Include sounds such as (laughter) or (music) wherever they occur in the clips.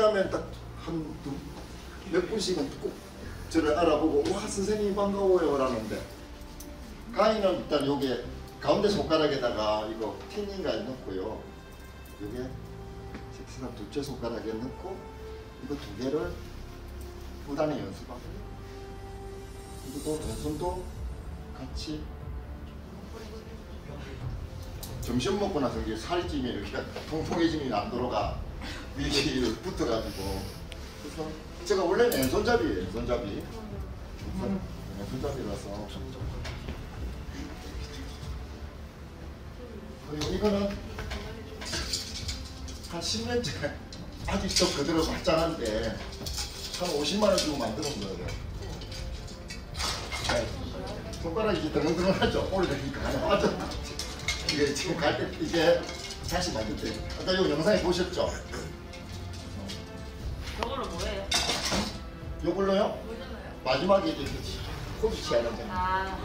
가면 딱 한 몇 분씩은 꼭 저를 알아보고 와 선생님 반가워요 라는데. 강의는 일단 요게 가운데 손가락에다가 이거 핀인가 넣고요. 요게 색스나 둘째 손가락에 넣고 이거 두 개를 부단히 연습하고요 이것도 왼손도 같이 점심 먹고 나서 이게 살찜이 이렇게 통통해짐이 안 들어가 이게 붙어가지고. 그래서 제가 원래는 왼손잡이에요 왼손잡이. 왼손잡이라서. 그리고 이거는 한 10년째 아직도 그대로 말짱한데 한 50만원 주고 만드는 거예요. 네. 손가락이 이제 드렁드렁하죠? 오래되니까. 빠져 이게 지금 갈때 이게 다시 만들 때. 아까 요 영상에 보셨죠? 요걸로요? 마지막에 이제 코드 치하는 거. 아,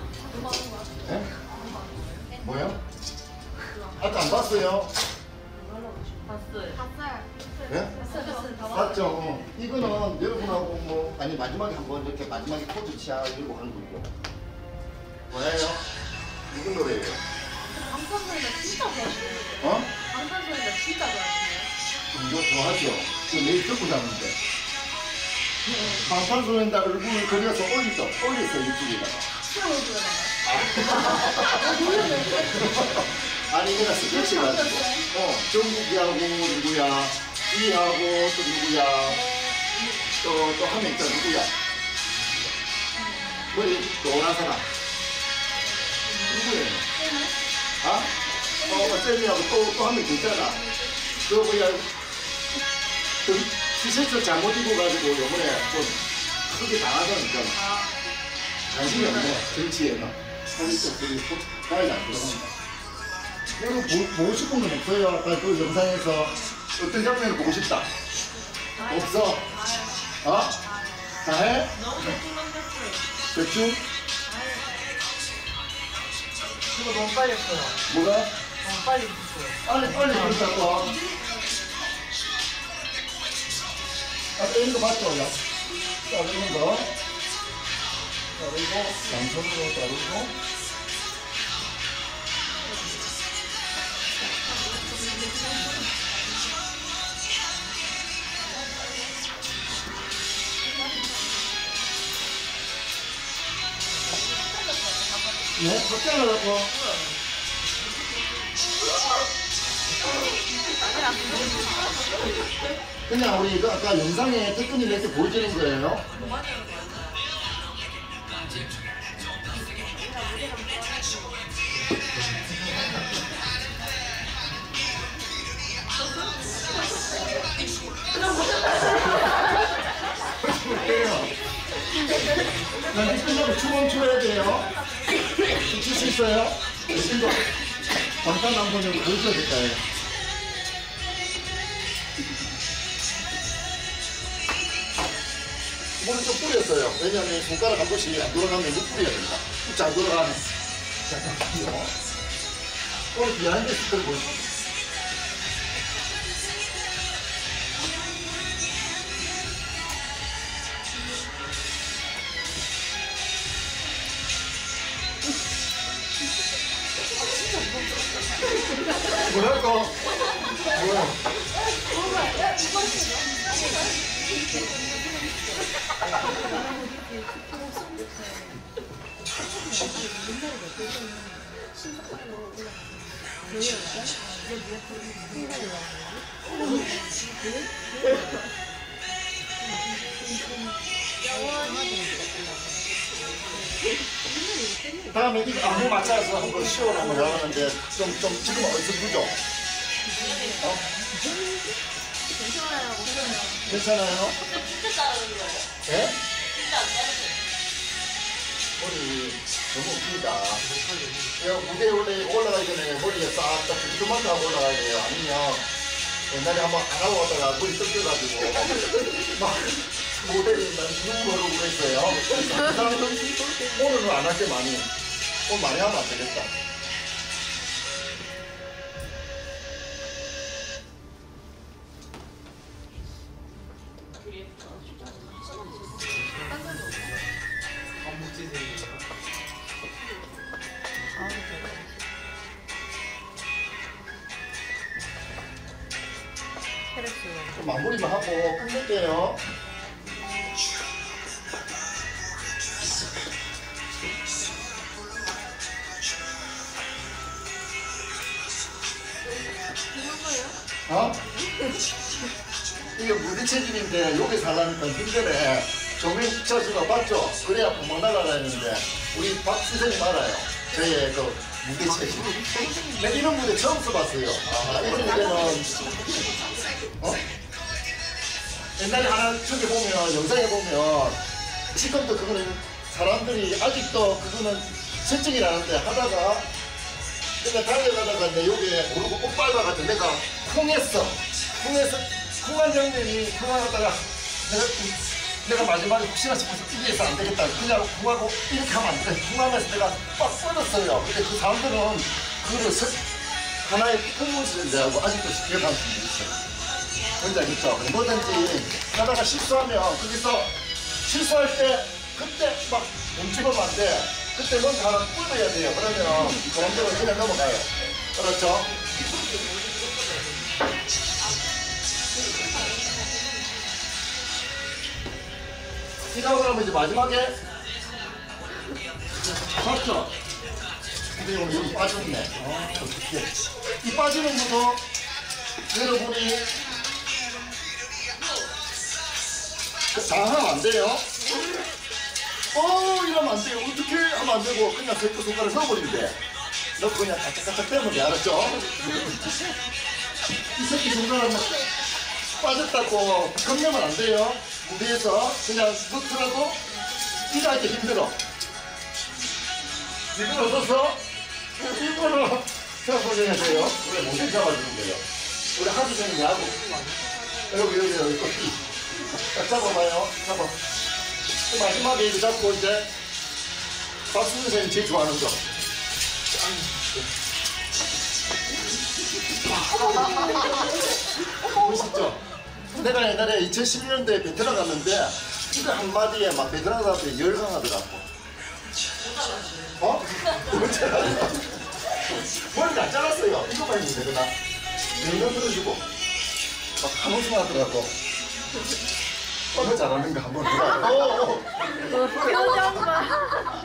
예? 뭐요? 아까 안 봤어요? 봤어요. 봤어요. 예? 봤어요. 봤죠? 어. 이거는 여러분하고 뭐 아니 마지막에 한번 이렇게 마지막에 코드 치하 이러고 하는 거고. 뭐예요? 무슨 노래예요? 방탄 소리가 진짜 좋아하시네요. 어? 방탄 소리가 진짜 좋아하시네요. 이거 좋아하죠? 저 내일 듣고 자는데. 방탄소년단 얼굴을 그려서 올리죠? 올렸어 유튜브에다가. 아니 그냥 스케치 가지고 어 정국이하고 누구야 이하고 또 누구야 또또한명 있잖아 누구야 머리 노란 사람 누구예요? 아? 어 쌤이하고 또또한명 있잖아 그 뭐야 그 티셔츠 잘못 입고 가지고 요번에 좀 크게 당하다니까 관심이 없네 정치에는 사실 좀 그게 가이 안 들어간다 이거 보, 보고 싶은 건 없어요. 아까 그 영상에서 어떤 장면을 보고 싶다. 없어. 어? 다 해? 너무 대충. 대충? 이거 너무 빨리 했어요. 뭐가? 너무 빨리 했어요. 빨리 빨리 그렇다고. 아까 이런 거 봤죠? 야? 자르는 거. 자르고, 양손으로 자르고. 네, 걱정 안 하고. 그냥 우리 그 아까 영상에 테크닉 이렇게 보여주는 거예요. (laughs) 나 이제 끝나고 춤은 춰야 돼요. 춤출 수 있어요? 이거 잠깐 한번 좀 보여줘야 될까요? 물을 좀 뿌렸어요. 왜냐면 손가락 한 번씩 안 돌아가면 물 뿌려야 된다. 잘 돌아가면. 잠깐만요. 오늘 비하인드 스토리 보여줄게요. 뭐라고? 뭐야? 다음에 이거 안무 맞춰서 한번 시원 한번 해보는데 좀, 좀 지금 어디서 부죠? 어? 괜찮아요. 괜찮아요? 진짜 자르는 거예요. 예? 진짜 안 자르는 머리 너무 웃깁니다. 제가 무대에 원래 올라가기 전에 머리가 싹딱 두툼하게 하고 올라가야 돼요. 아니면 옛날에 한번 안 하고 갔다가 머리 뜯겨가지고 (laughs) 막 모델이 난 죽음으로 그랬어요. (laughs) 그 사람은 오늘은 안할때 많이 오늘 많이 하면 안 되겠다. 좀 마무리만 하고 끝낼게요. 어? 이게 무대체질인데 여기 살라니까 힘드네. 조명 쳐주가 봤죠? 그래야 구멍 나가라 했는데 우리 박 선생님 알아요. 저의 그 무대 체질. 내 이런 무대 처음 써봤어요. 아, 이런 무대는 어? 옛날에 하나 저기 보면 영상에 보면 지금도 그거는 사람들이 아직도 그거는 설정이라는데 하다가 내가 달려가다가 내 여기에 모르고 꼭 밟아 가지고 내가 쿵했어 쿵해서 쿵한 장면이 쿵하다가 내가 내가 마지막에 혹시나 싶어서 이게서 안 되겠다 그냥 쿵하고 이렇게 하면 안 돼. 쿵하면서 내가 빡 뻗었어요 근데 그 사람들은 그거를 설- 하나의 쿵무지인데 하고 아직도 기억하는 분이 있어요 뭔지 알겠죠? 뭐든지 하다가 실수하면 거기서 실수할 때 그때 막 멈추면 안 돼. 그때 뭔가 하나 꿀어야 돼요. 그러면 그람들은 그냥 넘어가요. 그렇죠? 이거 그러면 이제 마지막에 맞죠? 근데 오늘 여기 빠졌네. 어. 이 빠지는 것도 여러분이 그 당하면 안 돼요. 어 이러면 안 돼요. 어떻게 하면 안 되고 그냥 새끼 손가락 넣어버리면 돼. 넣고 그냥 까짝까짝 빼면 돼. 알았죠? 이 새끼 손가락 막 빠졌다고 겁내면 안 돼요. 무대에서 그냥 일할 때 힘들어. 이걸 얻어서 일부러 잡아줘야 돼요. 우리 모델 잡아주는 거예요. 우리 하루 종일 야구. 여기 여기 여기. 딱 잡아봐요. 잡아. 그 마지막에 이거 잡고 이제 박수 선생님 제일 좋아하는 거. 보시죠? 내가 옛날에 2011년도에 베트남 갔는데 이거 한마디에 막 베트남 사람들이 열광하더라고. 어? (laughs) 머리가 안 잘랐어요. 이거만 있는 되구나. 냉면 들어주고 막 한웃음 하더라고. 어, 잘하는가 한번 해봐. 어, 어. 표정 봐.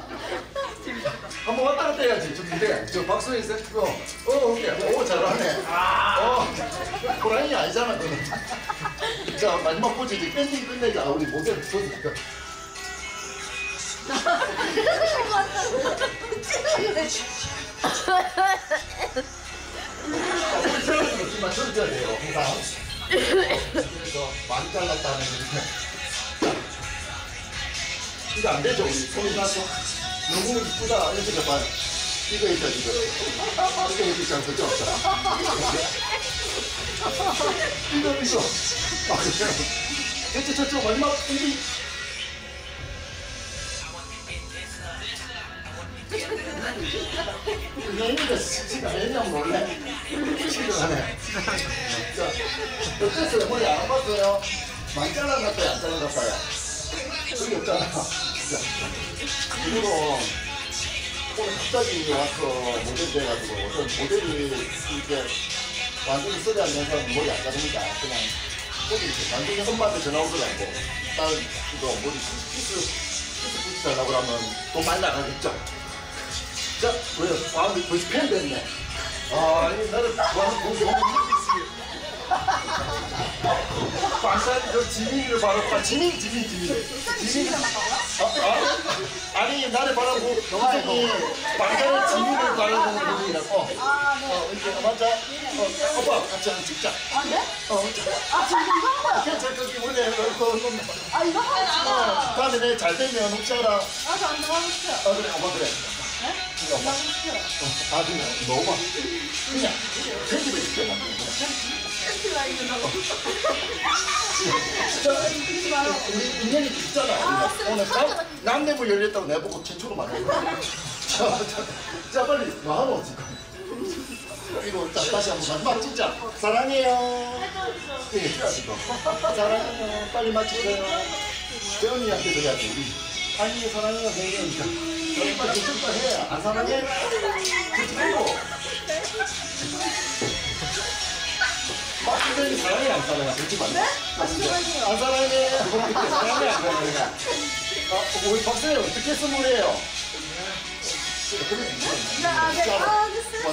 한번 왔다 갔다 해야지. 저 근데 저 박수에 있어. 어, 어, 오케이. 오, 잘하네. 어, 호랑이 아니잖아, 그는. 자, 마지막 포즈 이제 밴딩 끝내자. 우리 모델 포즈. 우리 세워주는 느낌만 쳐줘야 돼요, 항상. 그래서 많이 잘랐다는. 이거 안 되죠, 우리 손이 나서. 너무 이쁘다. 이렇게 봐요. 이거 있다, 이거. 이거 있지 않겠죠? 이거, 이거. 아, 그냥. 됐죠, 저쪽 마지막 엔딩. 얘네가 진짜 왜냐면 몰래 싫어하네. 자, 어땠어요? 머리 안 봤어요? 많이 잘라놨어요? 안 잘라놨어요? 여기 없잖아. 자, 그리 고 오늘 갑자기 와서 모델 돼가지고 어떤 모델이 이게 완전히 소리 안 내서 머리 안 자릅니다. 그냥 거기 이제 완전히 엄마한테 전화 오더라고. 딸 이거 머리 피스 피스 붙이달라고 하면 돈 많이 나가겠죠. 자, 왜요? 아, 근데 벌써 팬 됐네. 아, 아니, 나를 좋아하는 공이 너무 박사님, 저 지민이를 아, 지민, 지민, 지민. 지민. 아, 아, 아니, 나를 바라보고, 동생이 박사님 지민을 바라보는 분이라고. 아, 네. 어, 이렇게, 맞아? 어, 오빠, 같이 한번 찍자. 아, 네? 어, 자. 아, 지금 이런 거야. 괜찮아, 저기 원래 그래 그, 아 이거 하고 싶어. 다음에 내잘 되면 혹시 알아 아 저 안 나가고 싶어. 아 그래 엄마 그래 네? 엄마 나가고 싶어. 아 그냥 너무 그냥 편집해 줄게 진짜 인연이 깊잖아 아, 오늘 쌤, 남, 남대문 열렸다고 내보고 최초로 만난 거야 자, 자, 자 빨리 뭐하노 지금 이거 자, 다시 한번 마지막 진짜 사랑해요 예, 사랑해요 빨리 맞추세요 재원이한테 그래야지 아니 사랑해요 해야니까 빨리 그쪽도 해. 안 사랑해? 그치 말고 사랑해 안 그렇지 말고 사랑해요. 안 사랑해 사랑해 안 사랑해 아, 우리 박사님 어떻게 선물해요? 아, 네. 아, 네, 쌤,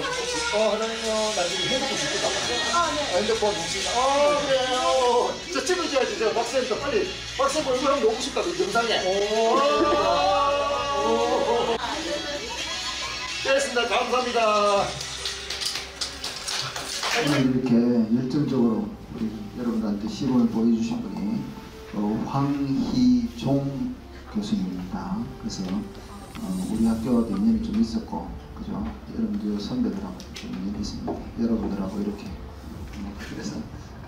어, 하나님요, 나중에 핸드폰 줄게 다 아, 네. 핸드폰 혹시, 어, 그래요. 저 찍어줘야지, 저 박사님도 빨리. 박사님 얼굴 한번 오고 싶다, 그 영상에. 오. 됐습니다. 감사합니다. 오늘 이렇게 열정적으로 우리 여러분들한테 시범을 보여주신 분이 어, 황희종 교수님입니다. 그래서 어, 우리 학교도 인연이 좀 있었고, 그죠? 여러분들 선배들하고 좀 인연이 있습니다. 여러분들하고 이렇게 어, 그래서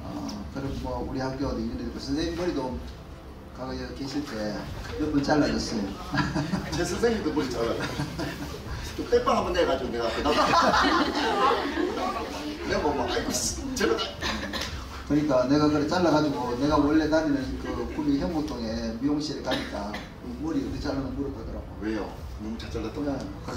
어, 그리고 뭐 우리 학교도 인연이 있고 선생님 머리도 과거 여기 계실 때 몇 번 잘라졌어요. (laughs) 제 선생님도 머리 잘라요. (laughs) 또 땜빵 한번 내가지고 내가 그 (laughs) 내가 뭐, 뭐, 아이고, 씨, 제발. 그러니까 내가 그래 잘라가지고 내가 원래 다니는 그 구미 현무동에 미용실에 가니까 그 머리 어떻게 자르는 물어보더라고. 왜요? 너무 잘 잘랐다. 그냥 그래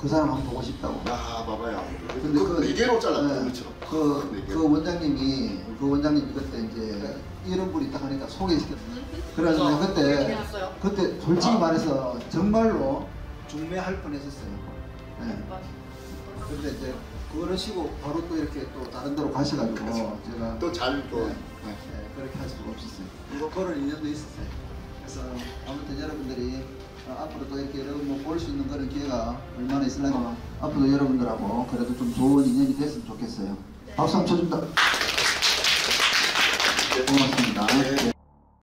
그 사람 한번 보고 싶다고. 야, 봐봐요. 근데 그, 네 개로 잘랐다, 네, 그렇죠? 그, 네 그. 원장님이 그 원장님이 그때 이제 이런 분이 딱 하니까 소개시켰. 그래서 내가 그때 그때 솔직히 말해서 정말로 중매할 뻔했었어요. 네. 근데 이제 그거를 쉬고 바로 또 이렇게 또 다른 데로 가셔가지고 제가 또 잘, 또. 네. 네, 그렇게 할 수가 없었어요. 이거 그런 인연도 있었어요. 그래서 아무튼 여러분들이 어, 앞으로 또 이렇게 여러분 뭐 볼 수 있는 그런 기회가 얼마나 있을라면 앞으로 여러분들하고 그래도 좀 좋은 인연이 됐으면 좋겠어요. 박수 한번 쳐준다. 고맙습니다. 네.